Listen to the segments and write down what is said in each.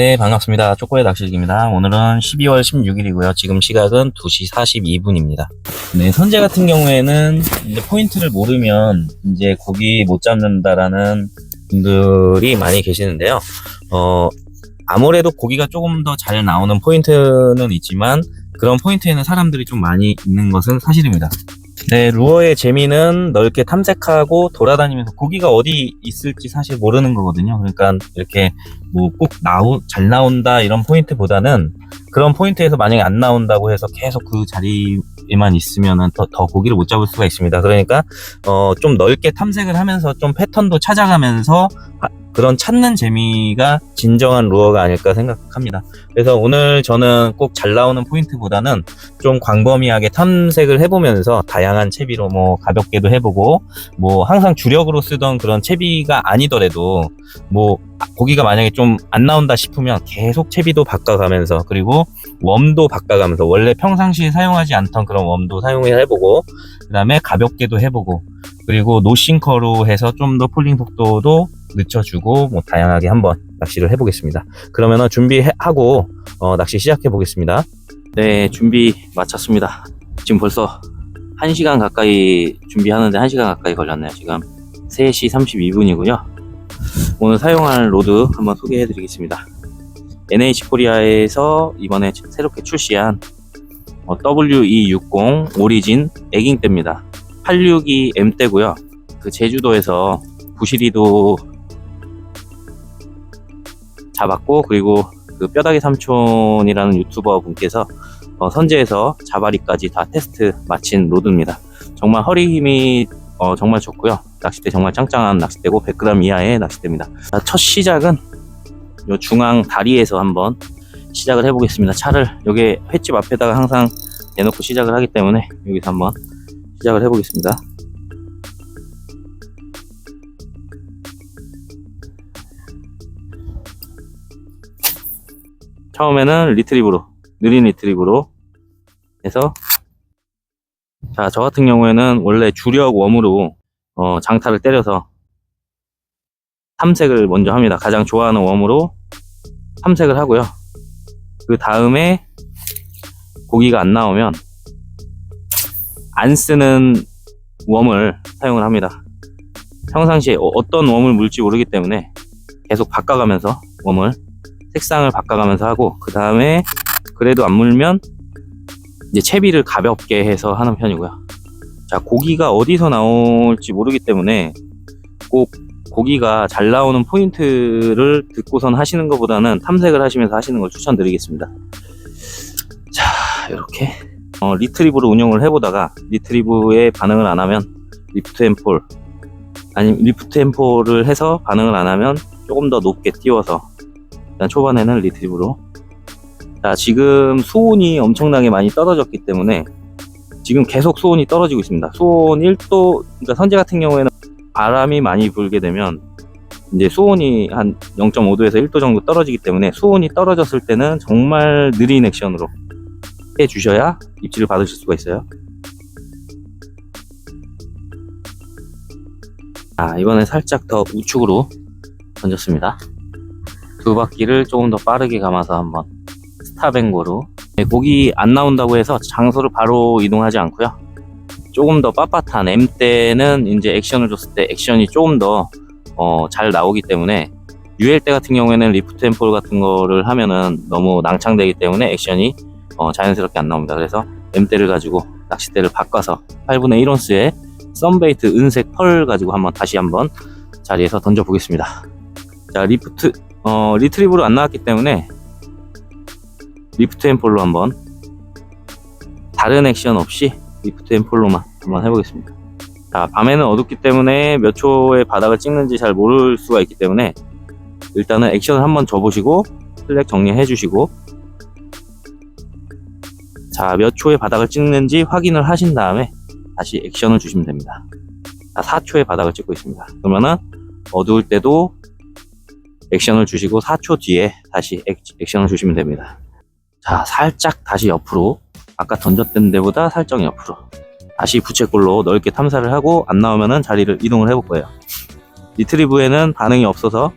네, 반갑습니다. 초코의 낚시기입니다. 오늘은 12월 16일이고요. 지금 시각은 2시 42분입니다. 네, 선제 같은 경우에는 이제 포인트를 모르면 이제 고기 못 잡는다라는 분들이 많이 계시는데요. 어, 아무래도 고기가 조금 더 잘 나오는 포인트는 있지만 그런 포인트에는 사람들이 좀 많이 있는 것은 사실입니다. 네, 루어의 재미는 넓게 탐색하고 돌아다니면서 고기가 어디 있을지 사실 모르는 거거든요. 그러니까 이렇게 뭐 꼭 나오 잘 나온다 이런 포인트보다는 그런 포인트에서 만약에 안 나온다고 해서 계속 그 자리에만 있으면은 더, 더 고기를 못 잡을 수가 있습니다. 그러니까 어, 좀 넓게 탐색을 하면서 좀 패턴도 찾아가면서 하- 그런 찾는 재미가 진정한 루어가 아닐까 생각합니다. 그래서 오늘 저는 꼭 잘 나오는 포인트보다는 좀 광범위하게 탐색을 해보면서 다양한 채비로 뭐 가볍게도 해보고 뭐 항상 주력으로 쓰던 그런 채비가 아니더라도 뭐 고기가 만약에 좀 안 나온다 싶으면 계속 채비도 바꿔가면서 그리고 웜도 바꿔가면서 원래 평상시에 사용하지 않던 그런 웜도 사용을 해보고 그 다음에 가볍게도 해보고 그리고 노싱커로 해서 좀 더 폴링 속도도 늦춰주고 뭐 다양하게 한번 낚시를 해보겠습니다. 그러면은 준비하고 어, 낚시 시작해 보겠습니다. 네, 준비 마쳤습니다. 지금 벌써 1시간 가까이 준비하는데 1시간 가까이 걸렸네요. 지금 3시 32분이고요. 오늘 사용할 로드 한번 소개해 드리겠습니다. NH 코리아에서 이번에 새롭게 출시한 어, WE60 오리진 애깅대입니다. 862M대고요. 그 제주도에서 부시리도 잡았고 그리고 그 뼈다귀 삼촌이라는 유튜버 분께서 어, 선제에서 자바리까지 다 테스트 마친 로드입니다. 정말 허리 힘이 어, 정말 좋고요. 낚싯대 정말 짱짱한 낚싯대고 100g 이하의 낚싯대입니다. 자, 첫 시작은 요 중앙 다리에서 한번 시작을 해보겠습니다. 차를 여기 횟집 앞에다가 항상 대놓고 시작을 하기 때문에 여기서 한번 시작을 해보겠습니다. 처음에는 리트리브로 느린 리트리브로 해서 자 저 같은 경우에는 원래 주력 웜으로 어, 장타를 때려서 탐색을 먼저 합니다. 가장 좋아하는 웜으로 탐색을 하고요. 그 다음에 고기가 안 나오면 안 쓰는 웜을 사용을 합니다. 평상시에 어- 어떤 웜을 물지 모르기 때문에 계속 바꿔가면서 웜을 색상을 바꿔가면서 하고 그 다음에 그래도 안 물면 이제 채비를 가볍게 해서 하는 편이고요. 자 고기가 어디서 나올지 모르기 때문에 꼭 고기가 잘 나오는 포인트를 듣고선 하시는 것보다는 탐색을 하시면서 하시는 걸 추천드리겠습니다. 자 이렇게 어, 리트리브로 운영을 해보다가 리트리브에 반응을 안 하면 리프트 앤폴 아니면 리프트 앤폴을 해서 반응을 안 하면 조금 더 높게 띄워서 일단 초반에는 리트리브로. 자 지금 수온이 엄청나게 많이 떨어졌기 때문에 지금 계속 수온이 떨어지고 있습니다. 수온 1도 그러니까 선제 같은 경우에는 바람이 많이 불게 되면 이제 수온이 한 0.5도에서 1도 정도 떨어지기 때문에 수온이 떨어졌을 때는 정말 느린 액션으로 해 주셔야 입질을 받으실 수가 있어요. 자 이번에 살짝 더 우측으로 던졌습니다 두 바퀴를 조금 더 빠르게 감아서 한번 스타뱅고로. 네, 고기 안 나온다고 해서 장소를 바로 이동하지 않고요. 조금 더 빳빳한 M 때는 이제 액션을 줬을 때 액션이 조금 더 어, 잘 나오기 때문에 UL 때 같은 경우에는 리프트 앤폴 같은 거를 하면은 너무 낭창되기 때문에 액션이 어, 자연스럽게 안 나옵니다. 그래서 M 때를 가지고 낚싯대를 바꿔서 8분의 1온스의 썬베이트 은색 펄 가지고 한번 다시 한번 자리에서 던져 보겠습니다. 자 리프트 어, 리트리브로 안 나왔기 때문에 리프트 앤 폴로 한번 다른 액션 없이 리프트 앤 폴로만 한번 해보겠습니다. 자, 밤에는 어둡기 때문에 몇 초에 바닥을 찍는지 잘 모를 수가 있기 때문에 일단은 액션을 한번 줘보시고 슬랙 정리해 주시고 자, 몇 초에 바닥을 찍는지 확인을 하신 다음에 다시 액션을 주시면 됩니다. 자, 4초에 바닥을 찍고 있습니다. 그러면은 어두울 때도 액션을 주시고 4초 뒤에 다시 액, 액션을 주시면 됩니다. 자, 살짝 다시 옆으로 아까 던졌던 데보다 살짝 옆으로 다시 부채꼴로 넓게 탐사를 하고 안 나오면은 자리를 이동을 해볼 거예요. 리트리브에는 반응이 없어서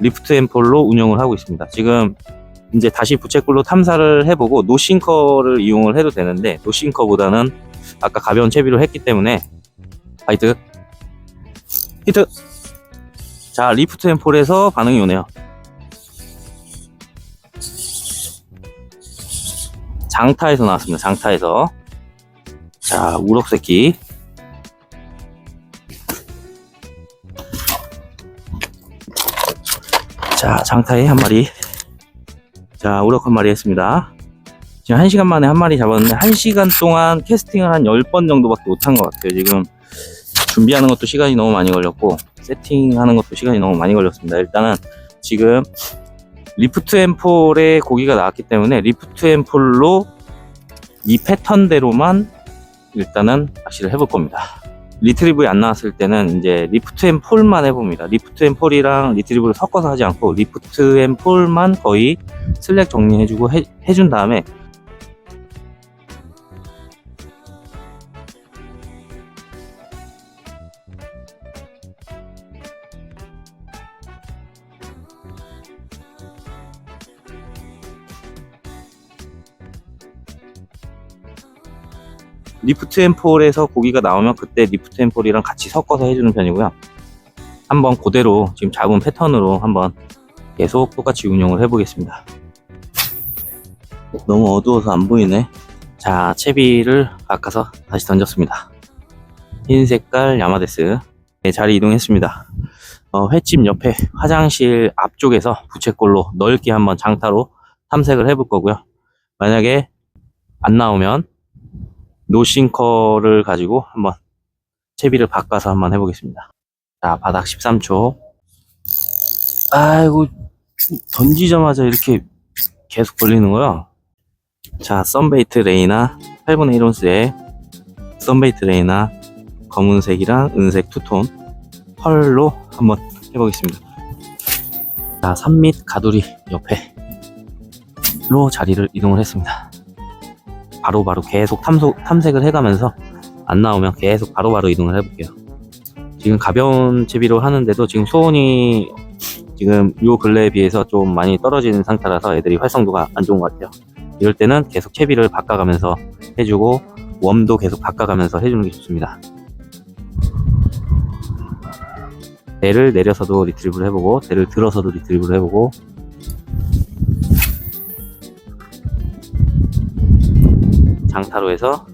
리프트 앰폴로 운영을 하고 있습니다. 지금 이제 다시 부채꼴로 탐사를 해보고 노싱커를 이용을 해도 되는데 노싱커보다는 아까 가벼운 채비로 했기 때문에 파이트 히트 자 리프트 앰폴에서 반응이 오네요. 장타에서 나왔습니다 장타에서. 자 우럭새끼. 자 장타에 한 마리. 자 우럭 한 마리 했습니다. 지금 한 시간 만에 한 마리 잡았는데 한 시간 동안 캐스팅을 한 10번 정도밖에 못한 것 같아요 지금 준비하는 것도 시간이 너무 많이 걸렸고 세팅하는 것도 시간이 너무 많이 걸렸습니다 일단은 지금 리프트 앰폴에 고기가 나왔기 때문에 리프트 앰폴로 이 패턴대로만 일단은 낚시를 해볼 겁니다 리트리브에 안 나왔을 때는 이제 리프트 앤 폴만 해봅니다. 리프트 앤 폴이랑 리트리브를 섞어서 하지 않고 리프트 앤 폴만 거의 슬랙 정리해주고 해, 해준 다음에 리프트 앤 폴에서 고기가 나오면 그때 리프트 앤 폴이랑 같이 섞어서 해주는 편이고요. 한번 그대로 지금 잡은 패턴으로 한번 계속 똑같이 운영을 해보겠습니다. 너무 어두워서 안 보이네. 자, 채비를 바꿔서 다시 던졌습니다. 흰 색깔 야마데스. 네, 자리 이동했습니다. 어, 횟집 옆에 화장실 앞쪽에서 부채꼴로 넓게 한번 장타로 탐색을 해볼 거고요. 만약에 안 나오면 노싱커를 가지고 한번 채비를 바꿔서 한번 해보겠습니다. 자, 바닥 13초. 아이고, 던지자마자 이렇게 계속 걸리는 거야. 자, 썬베이트 레이나 8분의 1온스에 썬베이트 레이나 검은색이랑 은색 투톤 펄로 한번 해보겠습니다. 자, 3밑 가두리 옆에로 자리를 이동을 했습니다. 바로바로 계속 탐소, 탐색을 해가면서 안 나오면 계속 바로바로 이동을 해볼게요. 지금 가벼운 채비로 하는데도 지금 수온이 지금 요 근래에 비해서 좀 많이 떨어지는 상태라서 애들이 활성도가 안 좋은 것 같아요. 이럴 때는 계속 채비를 바꿔가면서 해주고 웜도 계속 바꿔가면서 해주는 게 좋습니다. 대를 내려서도 리트리브를 해보고 대를 들어서도 리트리브를 해보고 장타로 해서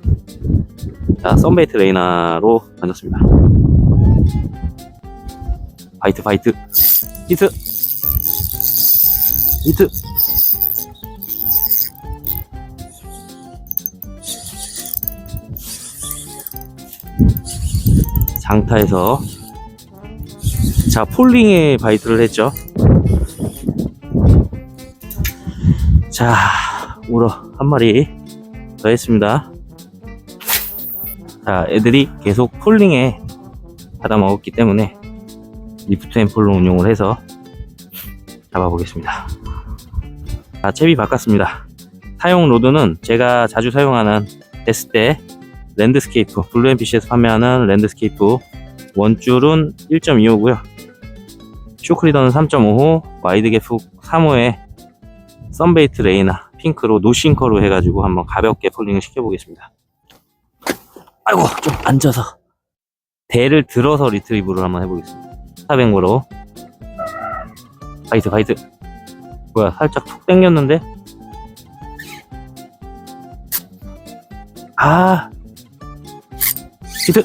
자 썬베이트 레이나로 던졌습니다. 파이트 파이트. 히트. 히트. 장타에서 자 폴링에 바이트를 했죠. 자 우러 한 마리 더 했습니다. 자, 애들이 계속 폴링에 받아 먹었기 때문에 리프트 앤 폴로 운용을 해서 잡아보겠습니다. 자, 채비 바꿨습니다. 사용 로드는 제가 자주 사용하는 데스테 랜드스케이프, 블루앤피쉬에서 판매하는 랜드스케이프 원줄은 1.25고요. 쇼크리더는 3.5호, 와이드 갭 3호에 썬베이트 레이나 핑크로 노싱커로 해가지고 한번 가볍게 폴링을 시켜보겠습니다. 아이고 좀 앉아서. 대를 들어서 리트리브를 한번 해보겠습니다. 400모로. 파이트 파이트. 뭐야 살짝 툭 당겼는데? 아. 히트.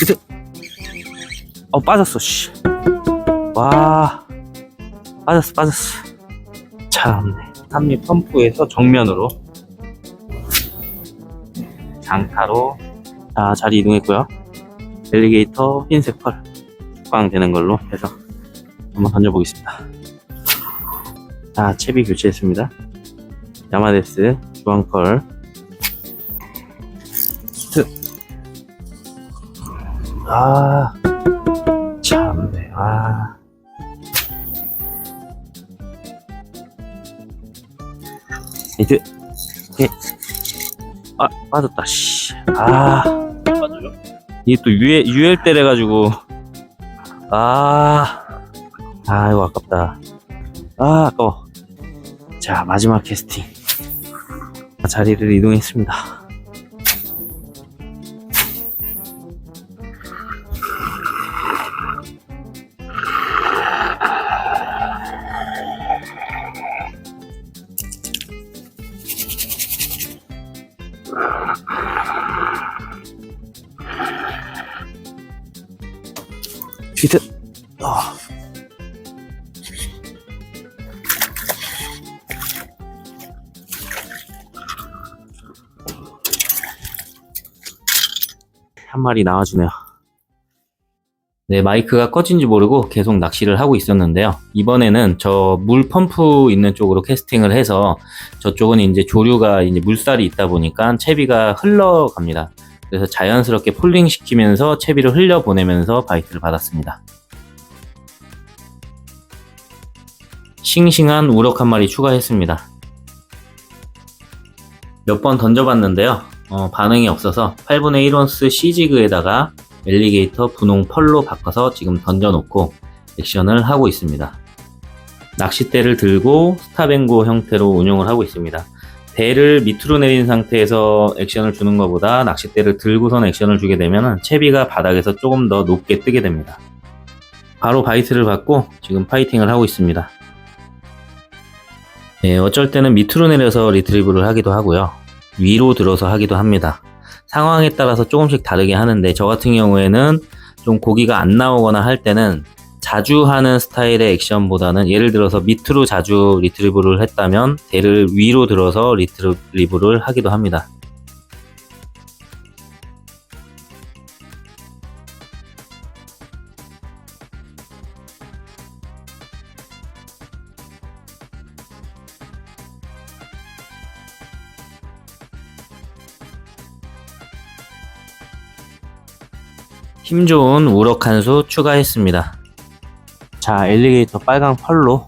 히트. 어 빠졌어 씨와. 빠졌어 빠졌어 참네 산미 펌프에서 정면으로 장타로 자 자리 이동했고요. 엘리게이터 흰색 펄 꽝 되는 걸로 해서 한번 던져보겠습니다. 자 채비 교체했습니다. 야마데스 주황펄. 히트 아 참네. 아 히트 오케이 아 빠졌다 씨아 맞아요? 이게 또 UL, UL 때래가지고 아, 아, 이거 아깝다. 아, 아까워. 자, 마지막 캐스팅. 자리를 이동했습니다. 피트. 아. 한 마리 나와주네요. 네, 마이크가 꺼진지 모르고 계속 낚시를 하고 있었는데요. 이번에는 저 물 펌프 있는 쪽으로 캐스팅을 해서 저쪽은 이제 조류가 이제 물살이 있다 보니까 채비가 흘러갑니다. 그래서 자연스럽게 폴링 시키면서 채비를 흘려 보내면서 바이트를 받았습니다. 싱싱한 우럭 한 마리 추가했습니다. 몇 번 던져봤는데요. 어, 반응이 없어서 8분의 1온스 C지그에다가 엘리게이터 분홍 펄로 바꿔서 지금 던져놓고 액션을 하고 있습니다. 낚싯대를 들고 스타뱅고 형태로 운용을 하고 있습니다. 대를 밑으로 내린 상태에서 액션을 주는 것보다 낚싯대를 들고선 액션을 주게 되면 채비가 바닥에서 조금 더 높게 뜨게 됩니다. 바로 바이트를 받고 지금 파이팅을 하고 있습니다. 네, 어쩔 때는 밑으로 내려서 리트리브를 하기도 하고요. 위로 들어서 하기도 합니다. 상황에 따라서 조금씩 다르게 하는데 저 같은 경우에는 좀 고기가 안 나오거나 할 때는 자주 하는 스타일의 액션보다는 예를 들어서 밑으로 자주 리트리브를 했다면 대를 위로 들어서 리트리브를 하기도 합니다. 힘 좋은 우럭 한수 추가했습니다. 자, 엘리게이터 빨강 펄로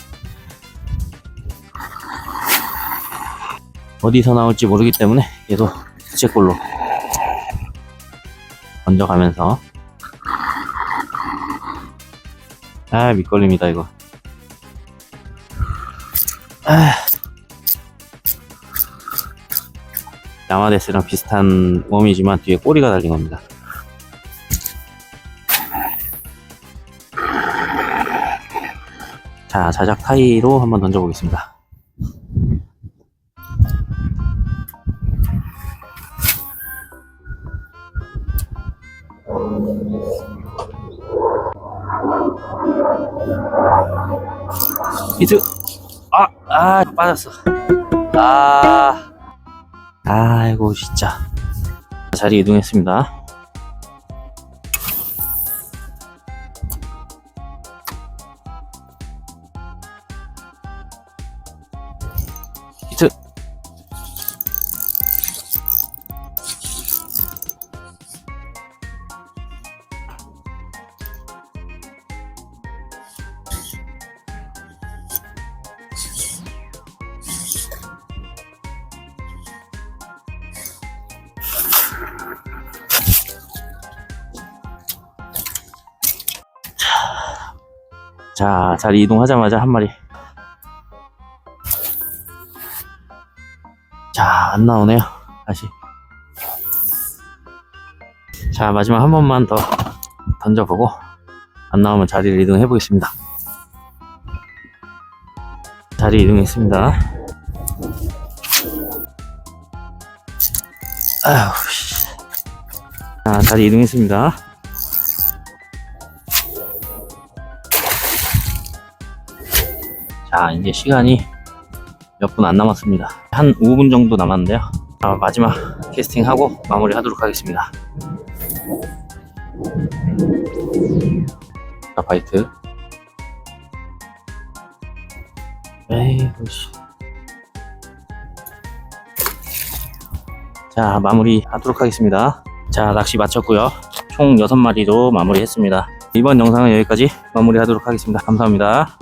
어디서 나올지 모르기 때문에 얘도 제 걸로 던져가면서 아 밑걸림이다 이거 아. 야마데스랑 비슷한 웜이지만 뒤에 꼬리가 달린 겁니다 자, 자작 타이로 한번 던져보겠습니다. 히트! 아, 아, 빠졌어. 아, 아이고, 진짜. 자리 이동했습니다. 히트. 자, 자리 이동하자마자 한 마리. 안 나오네요. 다시. 자, 마지막 한 번만 더 던져보고, 안 나오면 자리를 이동해 보겠습니다. 자리 이동했습니다. 아휴, 씨. 자, 자리 이동했습니다. 자, 이제 시간이 몇 분 안 남았습니다. 한 5분 정도 남았는데요. 아, 마지막 캐스팅하고 마무리 하도록 하겠습니다. 자, 바이트. 에이구, 씨. 자, 마무리 하도록 하겠습니다. 자, 낚시 마쳤고요. 총 6마리로 마무리 했습니다. 이번 영상은 여기까지 마무리 하도록 하겠습니다. 감사합니다.